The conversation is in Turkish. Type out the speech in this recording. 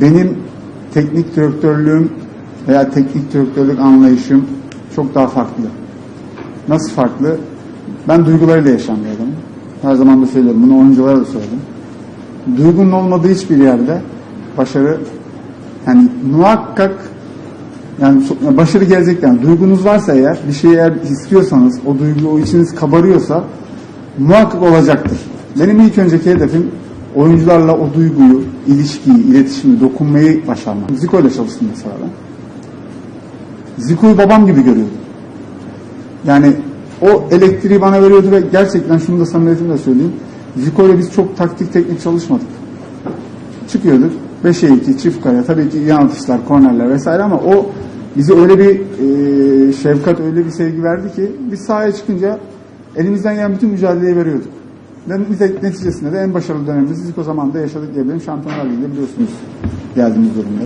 benim teknik direktörlüğüm veya teknik direktörlük anlayışım çok daha farklı. Nasıl farklı? Ben duygularıyla yaşayan bir adamım. Her zaman da söylüyorum. Bunu oyunculara da söyledim. Duygunun olmadığı hiçbir yerde başarı yani muhakkak yani başarı gelecek yani duygunuz varsa eğer bir şeyi eğer istiyorsanız o duygu o içiniz kabarıyorsa muhakkak olacaktır. Benim ilk önceki hedefim oyuncularla o duyguyu, ilişkiyi, iletişimi, dokunmayı başarmak. Zico ile çalıştım mesela ben. Zico'yu babam gibi görüyordum. Yani o elektriği bana veriyordu ve gerçekten şunu da samimiyetimle söyleyeyim. Zico ile biz çok taktik teknik çalışmadık. Çıkıyorduk. 5'e 2, çift kare, tabii ki iyi atışlar, kornerler vesaire ama o bize öyle bir e, şefkat, öyle bir sevgi verdi ki biz sahaya çıkınca elimizden gelen bütün mücadeleyi veriyorduk. Neticesinde de en başarılı dönemimizi Zico zamanında yaşadık diyebilirim. Şampiyonlar Ligi'nde biliyorsunuz geldiğimiz durumda.